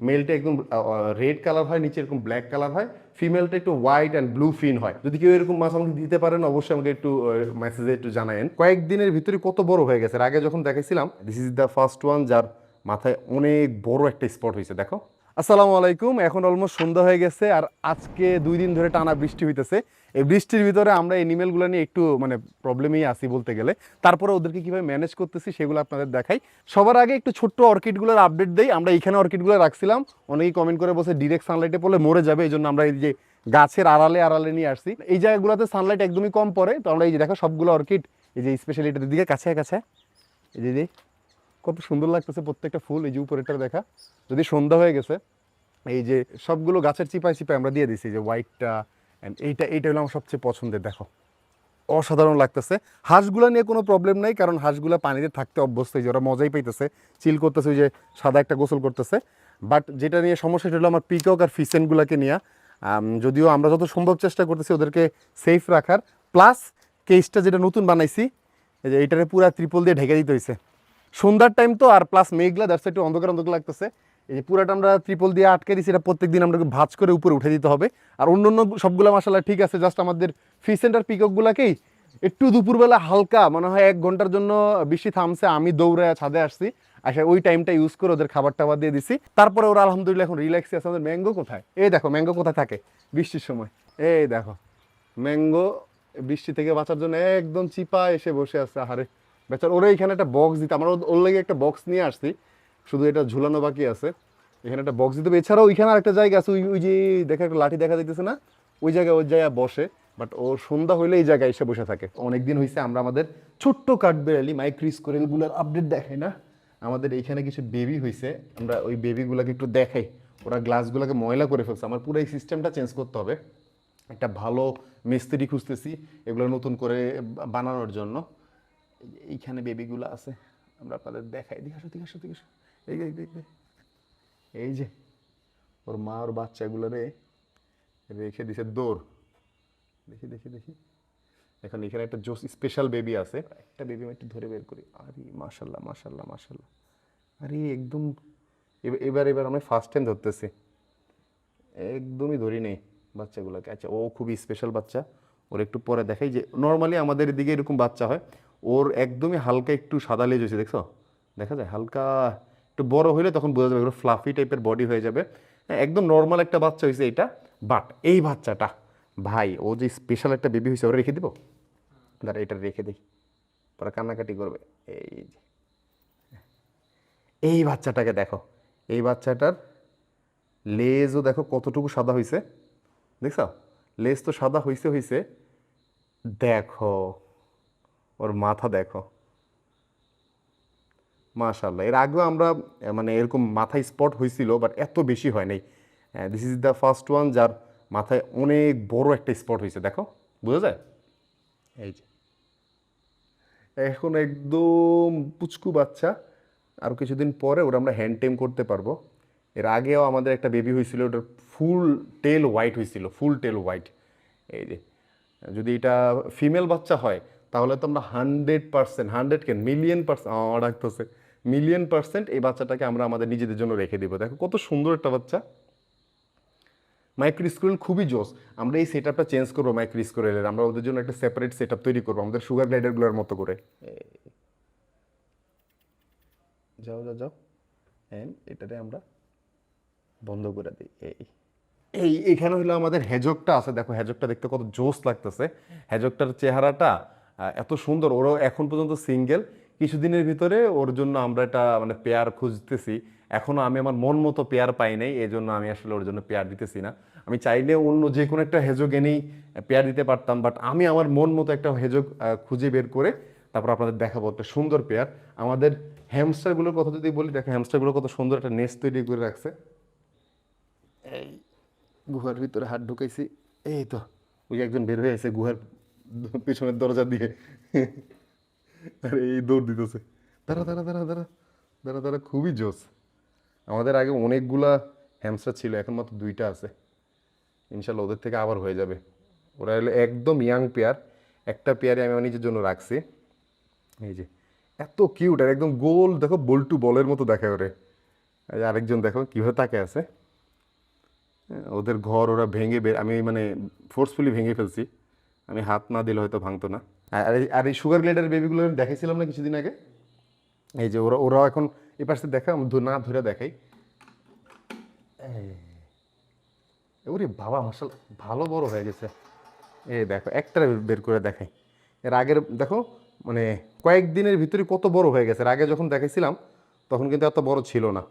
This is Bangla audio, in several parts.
মেলটা একদম রেড কালার হয়, নিচে এরকম ব্ল্যাক কালার হয়। ফিমেলটা একটু হোয়াইট অ্যান্ড ব্লু ফিন হয়। যদি কেউ এরকম মাছ আমাকে দিতে পারেন, অবশ্যই আমাকে একটু মেসেজে একটু জানায়েন। কয়েকদিনের ভিতরে কত বড় হয়ে গেছে। আগে যখন দেখেছিলাম this is the first one যার মাথায় অনেক বড় একটা স্পট হয়েছে, দেখো। আসসালামু আলাইকুম। এখন অলমোস্ট সন্ধ্যা হয়ে গেছে আর আজকে দুই দিন ধরে টানা বৃষ্টি হইতেছে। এই বৃষ্টির ভিতরে আমরা এই নিমেলগুলো নিয়ে একটু মানে প্রবলেমেই আসি বলতে গেলে। তারপরে ওদেরকে কীভাবে ম্যানেজ করতেছি সেগুলো আপনাদের দেখাই। সবার আগে একটু ছোট্ট অর্কিডগুলোর আপডেট দেই। আমরা এখানে অর্কিডগুলো রাখছিলাম। অনেকেই কমেন্ট করে বসে ডিরেক্ট সানলাইটে পড়লে মরে যাবে। এই জন্য আমরা এই যে গাছের আড়ালে আড়ালে নিয়ে আসছি। এই জায়গাগুলোতে সানলাইট একদমই কম পড়ে। তো আমরা এই যে দেখো সবগুলো অর্কিড, এই যে স্পেশালি এটার দিকে, কাছে কাছে। এই যে। কত সুন্দর লাগতেছে প্রত্যেকটা ফুল, এই যে উপরেরটা দেখা। যদি সন্ধ্যা হয়ে গেছে, এই যে সবগুলো গাছের চিপায় চিপায় আমরা দিয়ে দিছি যে হোয়াইটটা অ্যান্ড এইটা এইটা হলো আমার সবচেয়ে পছন্দের, দেখো। অসাধারণ লাগতেছে। হাঁসগুলো নিয়ে কোনো প্রবলেম নাই, কারণ হাঁসগুলো পানিতে থাকতে অভ্যস্ত যে ওরা মজাই পাইতেছে। চিল করতেছে, ওই যে সাদা একটা গোসল করতেছে। বাট যেটা নিয়ে সমস্যা সেটা হলো আমার পিকক আর ফিসেনগুলোকে নিয়ে। যদিও আমরা যত সম্ভব চেষ্টা করতেছি ওদেরকে সেফ রাখার। প্লাস কেসটা যেটা নতুন বানাইছি এইটারে পুরা ত্রিপল দিয়ে ঢেকে দিতে হয়েছে সন্ধ্যার টাইম তো, আর প্লাস মেঘলা দ্যাটস একটু অন্ধকার অন্ধকার লাগতেছে। এই যে পুরাটা আমরা ত্রিপল দিয়ে আটকে দিচ্ছি এটা প্রত্যেক দিন আমরা ভাজ করে উপরে উঠে দিতে হবে। আর অন্য অন্য সবগুলো মাসাল্লাহ ঠিক আছে জাস্ট আমাদের ফি সেন্টার পিককগুলোকেই একটু দুপুরবেলা হালকা, মনে হয় এক ঘণ্টার জন্য বৃষ্টি থামছে, আমি দৌড়ে ছাদে আসছি। আসে ওই টাইমটা ইউজ করে ওদের খাবার টাবার দিয়ে দিছি। তারপরে ওরা আলহামদুলিল্লাহ এখন রিল্যাক্সে আছে। আমাদের ম্যাঙ্গো কোথায়? এই দেখো ম্যাঙ্গো কোথায় থাকে বৃষ্টির সময়। এই দেখো ম্যাঙ্গো বৃষ্টি থেকে বাঁচার জন্য একদম চিপা এসে বসে আছে, আহারে। বেচার ওরা এখানে একটা বক্স দিতে আমরা ওর লেগে একটা বক্স নিয়ে আসছি। শুধু এটা ঝুলানো বাকি আছে। এখানে একটা বক্স দিতে এছাড়াও ওইখানে একটা জায়গা আছে। ওই ওই যে দেখা একটা লাঠি দেখা যাইতেছে না? ওই জায়গায় ওই জায়গায় বসে। বাট ও সন্ধ্যা হইলে এই জায়গায় এসে বসে থাকে। অনেকদিন হয়েছে আমরা আমাদের ছোট্ট কাঠবেড়ালি মাইক্রিস কোরেলগুলোর আপডেট দেখাই না। আমাদের এইখানে কিছু বেবি হয়েছে আমরা ওই বেবিগুলোকে একটু দেখাই। ওরা গ্লাসগুলোকে ময়লা করে ফেলছে। আমার পুরো এই সিস্টেমটা চেঞ্জ করতে হবে। একটা ভালো মিস্ত্রি খুঁজতেছি, এগুলো নতুন করে বানানোর জন্য। এইখানে বেবিগুলো আছে। আমরা আপনাদের দেখাই। দিকে আসো দিকে আসো দিকে আসো। এই যে, এই যে। ওর মা ওর বাচ্চাগুলো রে রেখে দিছে দৌড়। দেখি দেখি দেখি। এখন এখানে একটা জোস স্পেশাল বেবি আছে। একটা বেবি আমি একটু ধরে বের করি। আরে মাশাল্লাহ মাশাল্লাহ মাশাল্লাহ। আরে একদম এবার এবার আমি ফার্স্ট টাইম ধরতেছি। একদমই ধরি নেই বাচ্চাগুলোকে। আচ্ছা ও খুবই স্পেশাল বাচ্চা। ওর একটু পরে দেখাই যে নর্মালি আমাদের এদিকে এরকম বাচ্চা হয়। ওর একদমই হালকা একটু সাদা লেজ হয়েছে দেখছ? দেখা যায় হালকা একটু বড় হলে তখন বোঝা যাবে ফ্লাফি টাইপের বডি হয়ে যাবে। হ্যাঁ, একদম নর্মাল একটা বাচ্চা হয়েছে এটা বাট এই বাচ্চাটা ভাই ও যে স্পেশাল একটা বেবি হয়েছে ওরা রেখে দিব? দাঁড়া এটা রেখে দিই। পরে কান্নাকাটি করবে। এই যে এই বাচ্চাটাকে দেখো এই বাচ্চাটার লেজও দেখো কতটুকু সাদা হয়েছে দেখছ? লেজ তো সাদা হয়েছে হয়েছে দেখো ওর মাথা দেখো। মাশাল্লাহ এর আগেও আমরা মানে এরকম মাথায় স্পট হয়েছিল বাট এত বেশি হয় নাই। This is the first one যার মাথায় অনেক বড় একটা স্পট হয়েছে দেখো? বোঝা যায়? এই যে। এখন একদম পুচকু বাচ্চা। আর কিছুদিন পরে ওরা আমরা হ্যান্ড টেম করতে পারব। এর আগেও আমাদের একটা বেবি হয়েছিল ওটার ফুল টেল হোয়াইট হয়েছিল ফুল টেল হোয়াইট এই যে। যদি এটা ফিমেল বাচ্চা হয় তাহলে তো আমরা হান্ড্রেড পার্সেন্ট, হান্ড্রেড কেন মিলিয়ন পার্সেন্ট ডাকতেছে মিলিয়ন পার্সেন্ট এই বাচ্চাটাকে আমরা আমাদের নিজেদের জন্য রেখে দেবো। দেখো কত সুন্দর একটা বাচ্চা। মাইক্রো স্কুল খুবই জোস। আমরা এই সেট আপটা চেঞ্জ করব মাইক্রো স্কুলের আমরা ওদের জন্য একটা সেপারেট সেট আপ তৈরি করব, আমাদের সুগার গ্লাইডারগুলোর মতো করে। যাও যাও যাও। অ্যান্ড এটাতে আমরা বন্ধ করে দিই। এই। এই, এখানে হলো আমাদের হেজকটা আছে। দেখো হেজকটা দেখতে কত জোস লাগতেছে। হেজকটার চেহারাটা এত সুন্দর। ওরও এখন পর্যন্ত সিঙ্গেল। কিছুদিনের ভিতরে ওর জন্য আমরা এটা মানে পেয়ার খুঁজতেছি। এখনও আমি আমার মন মতো পেয়ার পাই নাই এই জন্য আমি আসলে ওর জন্য পেয়ার দিতেছি না। আমি চাইলে অন্য যে কোনো একটা হেজক এনেই পেয়ার দিতে পারতাম, বাট আমি আমার মন মতো একটা হেজক খুঁজে বের করে তারপর আপনাদের দেখাবো একটা সুন্দর পেয়ার। আমাদের হ্যামস্টারগুলোর কথা যদি বলি, দেখো হ্যামস্টারগুলো কত সুন্দর একটা নেস্ট তৈরি করে রাখছে। এই গুহার ভিতরে হাত ঢুকাইছি। এই তো, ওই একজন বের হয়ে এসে গুহার পেছনের দরজা দিয়ে। আর এই দৌড় দিতেছে। দাঁড়া দাঁড়া দাঁড়া দাঁড়া দাঁড়া দাঁড়া খুবই জোস। আমাদের আগে অনেকগুলা হ্যামস্টার ছিল এখন মাত্র দুইটা আছে। ইনশাল্লাহ ওদের থেকে আবার হয়ে যাবে। ওরা হলো একদম ইয়াং পেয়ার একটা পেয়ারে আমি আমার নিজের জন্য রাখছি। এই যে এত কিউট আর একদম গোল দেখো বল্টু বলের মতো দেখা ওরে। আরেকজন দেখো কীভাবে তাকে আছে। হ্যাঁ, ওদের ঘর ওরা ভেঙে আমি মানে ফোর্সফুলি ভেঙে ফেলছি। আমি হাত না দিলে হয়তো ভাঙতো না। আর- আর এই- সুগার গ্লেডার বেবিগুলো দেখাইছিলাম না কিছুদিন আগে? এই যে ওরা ওরাও এখন এই পাশে দেখা না ধরে দেখাই। ওরে বাবা মাসাল ভালো বড় হয়ে গেছে। এই দেখো, একটা বের করে দেখাই। এর আগের দেখো মানে কয়েকদিনের ভিতরে কত বড় হয়ে গেছে। আগে যখন দেখাইছিলাম, তখন কিন্তু এত বড় ছিল না।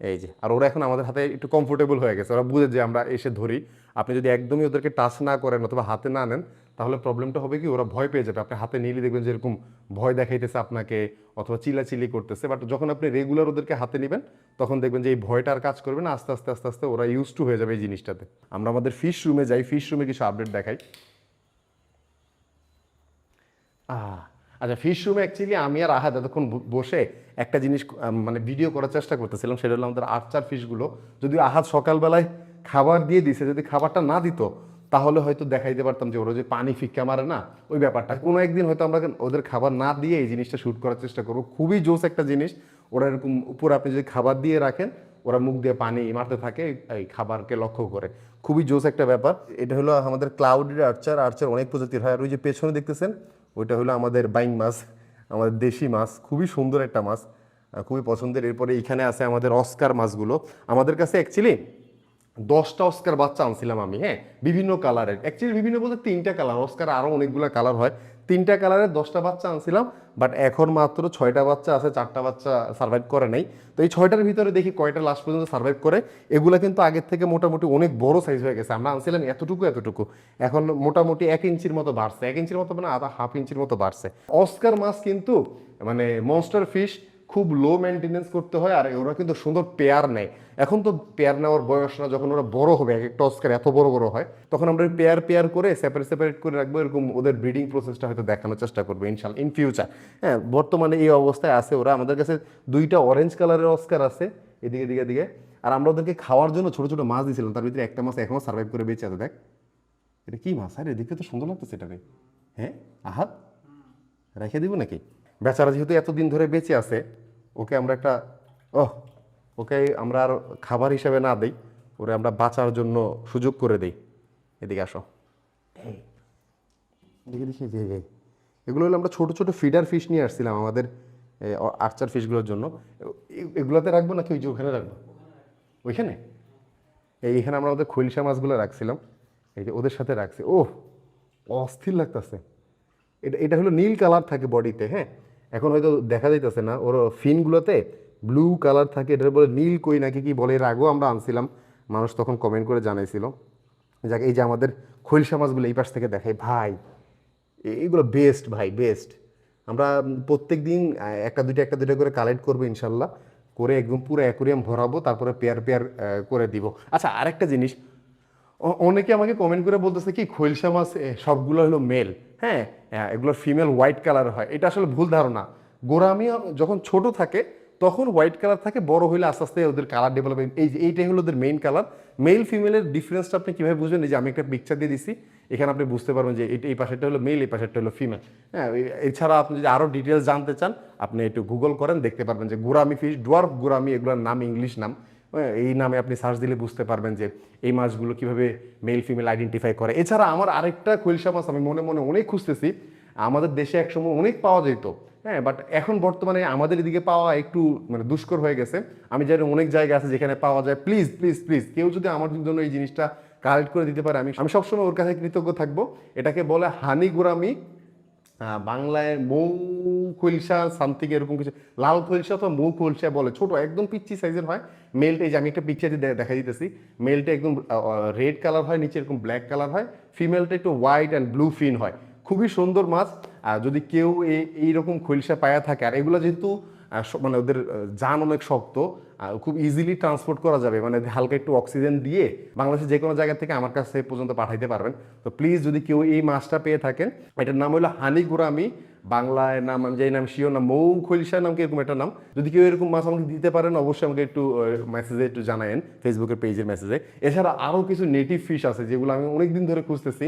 এই যে আর ওরা এখন আমাদের হাতে একটু কমফোর্টেবল হয়ে গেছে। ওরা বুঝে যে আমরা এসে ধরি। আপনি যদি একদমই ওদেরকে টাচ না করেন অথবা হাতে না নেন তাহলে প্রবলেমটা হবে কি ওরা ভয় পেয়ে যাবে। আপনি হাতে নিলে দেখবেন যেরকম ভয় দেখাইতেছে আপনাকে অথবা চিলাচিলি করতেছে। বাট যখন আপনি রেগুলার ওদেরকে হাতে নেবেন তখন দেখবেন যে এই ভয়টা আর কাজ করবে না। আস্তে আস্তে আস্তে আস্তে ওরা ইউজ টু হয়ে যাবে এই জিনিসটাতে। আমরা আমাদের ফিশ রুমে যাই ফিশ রুমে কিছু আপডেট দেখাই। আহ, আচ্ছা ফিশ রুমে অ্যাকচুয়ালি আমি আর আহাদ এতক্ষণ বসে একটা জিনিস মানে ভিডিও করার চেষ্টা করতেছিলাম, সেটা হলো আমাদের আর্চার ফিশগুলো যদি আহাদ সকালবেলায় খাবার দিয়ে দিছে, যদি খাবারটা না দিত, তাহলে হয়তো দেখাইতে পারতাম যে ওরা যে পানি ফিক্কা মারে না, ওই ব্যাপারটা। কোনো একদিন হয়তো আমরা ওদের খাবার না দিয়ে এই জিনিসটা শ্যুট করার চেষ্টা করব। খুবই জোস একটা জিনিস। ওরা এরকম উপরে আপনি যদি খাবার দিয়ে রাখেন ওরা মুখ দিয়ে পানি মারতে থাকে, এই খাবারকে লক্ষ্য করে। খুবই জোস একটা ব্যাপার। এটা হলো আমাদের ক্লাউডের আর্চার আর্চার অনেক প্রজাতির হয়। আর ওই যে পেছনে দেখতেছেন, ওইটা হলো আমাদের বাইং মাছ, আমাদের দেশি মাছ, খুবই সুন্দর একটা মাছ খুবই পছন্দের। এরপরে এইখানে আছে আমাদের অস্কার মাছগুলো। আমাদের কাছে অ্যাকচুয়ালি দশটা অস্কার বাচ্চা আনছিলাম আমি হ্যাঁ? বিভিন্ন কালারের অ্যাকচুয়ালি বিভিন্ন বলতে তিনটা কালার অস্কার আরও অনেকগুলো কালার হয়। তিনটা কালারের দশটা বাচ্চা আনছিলাম বাট এখন মাত্র ছয়টা বাচ্চা আছে, চারটা বাচ্চা সার্ভাইভ করে নাই। তো এই ছয়টার ভিতরে দেখি কয়টা লাস্ট পর্যন্ত সার্ভাইভ করে। এগুলো কিন্তু আগের থেকে মোটামুটি অনেক বড় সাইজ হয়ে গেছে। আমরা আনছিলাম এতটুকু এতটুকু। এখন মোটামুটি এক ইঞ্চির মতো বাড়ছে। এক ইঞ্চির মতো মানে আধা হাফ ইঞ্চির মতো বাড়ছে। অস্কার মাছ কিন্তু মানে মনস্টার ফিশ খুব লো মেনটেনেন্স করতে হয় আর ওরা কিন্তু সুন্দর পেয়ার নেয়। এখন তো পেয়ার নেওয়ার বয়স না, যখন ওরা বড় হবে এক একটা অস্কার এত বড় বড় হয়, তখন আমরা পেয়ার পেয়ার করে সেপারেট সেপারেট করে রাখব, এরকম ওদের ব্রিডিং প্রসেসটা হয়তো দেখানোর চেষ্টা করব ইনশাল ইন ফিউচার হ্যাঁ বর্তমানে এই অবস্থায় আছে ওরা। আমাদের কাছে দুইটা অরেঞ্জ কালারের অস্কার আছে, এদিকে দিকে দিকে আর আমরা ওদেরকে খাওয়ার জন্য ছোটো ছোটো মাছ দিয়েছিলাম তার ভিতরে একটা মাছ এখনও সার্ভাইভ করে বেঁচে আছে, দেখ। এটা কি মাছ? আরে, দেখতে তো সুন্দর লাগতেছে এটাকে হ্যাঁ আহাত রেখে দিব নাকি? বেচারা যেহেতু এতদিন ধরে বেঁচে আছে ওকে আমরা একটা ওহ ওকে আমরা আর খাবার হিসাবে না দেই ওরে আমরা বাঁচার জন্য সুযোগ করে দেই। এদিকে আসো। এদিকে দেখি যে এই। এগুলো হলো আমরা ছোটো ছোটো ফিডার ফিশ নিয়ে আসছিলাম আমাদের আর্চার ফিশগুলোর জন্য। এগুলোতে রাখব নাকি ওই যে ওখানে রাখব? ওইখানে? এই এখানে আমরা ওদের খৈলসা মাছগুলো রাখছিলাম। এই যে ওদের সাথে রাখছি। ও অস্থির লাগতেছে। এটা এটা হলো নীল কালার থাকে বডিতে হ্যাঁ? এখন হয়তো দেখা যাইতেছে না, ওর ফিনগুলোতে ব্লু কালার থাকে, এটার বলে নীল কই নাকি কি বলে, এর আগেও আমরা আনছিলাম, মানুষ তখন কমেন্ট করে জানাইছিল। যাক, এই যে আমাদের খৈলসা মাছগুলো এই পাশ থেকে দেখাই ভাই, এ- এগুলো বেস্ট ভাই বেস্ট আমরা প্রত্যেক দিন একটা দুইটা একটা দুইটা করে কালেক্ট করব ইনশাল্লাহ, করে একদম পুরো অ্যাকুরিয়াম ভরাবো, তারপরে পেয়ার পেয়ার করে দিব। আচ্ছা আরেকটা জিনিস অনেকে আমাকে কমেন্ট করে বলতেছে কি খৈলসা মাছ সবগুলো হলো মেল হ্যাঁ হ্যাঁ, এগুলো ফিমেল হোয়াইট কালার হয়। এটা আসলে ভুল ধারণা। গোরামি যখন ছোট থাকে তখন হোয়াইট কালার থাকে বড় হইলে আস্তে আস্তে ওদের কালার ডেভেলপমেন্ট এই যে এইটাই হলো ওদের মেইন কালার মেল ফিমেলের ডিফারেন্সটা আপনি কীভাবে বুঝবেন? যে আমি একটা পিকচার দিয়ে দিছি। এখানে আপনি বুঝতে পারবেন যে এই পাশেরটা হলো মেল এই পাশেরটা হলো ফিমেল হ্যাঁ এছাড়া আপনি যদি আরও ডিটেলস জানতে চান আপনি একটু গুগল করেন দেখতে পারবেন যে গুরামি ফিশ ডোয়ার্ফ গুরামি এগুলোর নাম ইংলিশ নাম। এই নামে আপনি সার্চ দিলে বুঝতে পারবেন যে এই মাছগুলো কীভাবে মেল ফিমেল আইডেন্টিফাই করে। এছাড়া আমার আরেকটা খৈলসা মাছ আমি মনে মনে অনেক খুঁজতেছি। আমাদের দেশে একসময় অনেক পাওয়া যেত। হ্যাঁ বাট এখন বর্তমানে আমাদের এদিকে পাওয়া একটু মানে দুষ্কর হয়ে গেছে। আমি জানি অনেক জায়গা আছে যেখানে পাওয়া যায়। প্লিজ প্লিজ প্লিজ কেউ যদি আমার জন্য এই জিনিসটা কালেক্ট করে দিতে পারে আমি আমি সবসময় ওর কাছে কৃতজ্ঞ থাকব। এটাকে বলে হানি গোরামি আহ, বাংলায় মৌ খৈলসা, সামথিং এরকম কিছু। লাল খৈলসা অথবা মৌ খৈলসা বলে, ছোট, একদম পিচ্ছি সাইজের হয়। মেলটা এই যে আমি একটা পিকচার দেখা দিতেছি। মেলটা একদম রেড কালার হয়, নিচে এরকম ব্ল্যাক কালার হয়। ফিমেলটা একটু হোয়াইট অ্যান্ড ব্লু ফিন হয়। খুবই সুন্দর মাছ। আর যদি কেউ এই এইরকম খৈলসা পায়া থাকে, আর এগুলো যেহেতু মানে ওদের জান অনেক শক্ত খুব ইজিলি ট্রান্সপোর্ট করা যাবে। মানে হালকা একটু অক্সিজেন দিয়ে বাংলাদেশের যে কোনো জায়গা থেকে আমার কাছে পর্যন্ত পাঠাইতে পারবেন। তো প্লিজ যদি কেউ এই মাছটা পেয়ে থাকেন, এটার নাম হলো হানি গুরামি বাংলায় নাম যেই নাম শিও নাম মৌ খৈলসা নাম কি এরকম একটা নাম? যদি কেউ এরকম মাছ আমাকে দিতে পারেন, অবশ্যই আমাকে একটু মেসেজে একটু জানায়েন ফেসবুকের পেজের মেসেজে এছাড়া আরও কিছু নেটিভ ফিশ আছে, যেগুলো আমি অনেক দিন ধরে খুঁজতেছি।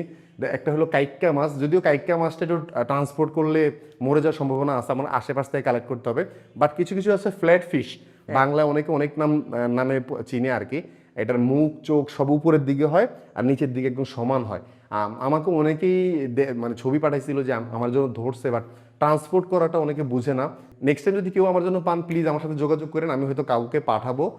একটা হলো কাইক্কা মাছ। যদিও কাইক্কা মাছটা একটু ট্রান্সপোর্ট করলে মরে যাওয়ার সম্ভাবনা আছে, আমার আশেপাশ থেকে কালেক্ট করতে হবে। বাট কিছু কিছু আছে ফ্ল্যাট ফিশ বাংলায় অনেকে অনেক নাম নামে চিনে আর কি। এটার মুখ, চোখ সব উপরের দিকে হয় আর নিচের দিকে একদম সমান হয়। আম- আমাকে অনেকেই মানে ছবি পাঠাইছিল যে আমার জন্য ধরছে বাট ট্রান্সপোর্ট করাটা অনেকে বুঝে না। নেক্সট টাইম যদি কেউ আমার জন্য পান প্লিজ আমার সাথে যোগাযোগ করেন, আমি হয়তো কাউকে পাঠাবো।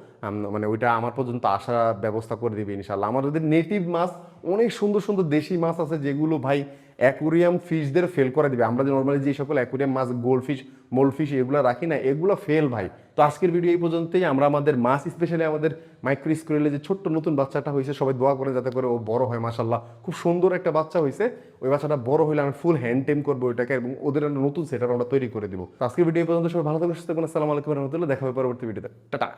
মানে ওইটা আমার পর্যন্ত আসার ব্যবস্থা করে দিবে ইনশাল্লাহ আমাদের নেটিভ মাছ, অনেক সুন্দর সুন্দর দেশি মাছ আছে যেগুলো ভাই অ্যাকুরিয়াম ফিশদের ফেল করে দিবে। আমরা যে নর্মালি যে সকল অ্যাকুরিয়াম মাছ গোল্ড ফিশ মোল ফিশ এগুলো রাখি না, এগুলো ফেল ভাই। তো আজকের ভিডিও এই পর্যন্তই। আমরা আমাদের মাছ স্পেশালি আমাদের মাইক্রো যে ছোট্ট নতুন বাচ্চাটা হয়েছে, সবাই দোয়া করে যাতে করে ও বড় হয় মাসাল্লাহ খুব সুন্দর একটা বাচ্চা হয়েছে। ওই বাচ্চাটা বড় হলে আমি ফুল হ্যান্ড টেম করব ওইটাকে এবং ওদের একটা নতুন সেটার আমরা তৈরি করে দিব। আজকের ভিডিও পর্যন্ত, সবাই ভালো থাকবে সুস্থ আসসালামু আলাইকুম রহমতুল্লাহ। দেখা হবে পরবর্তী ভিডিওতে টাটা।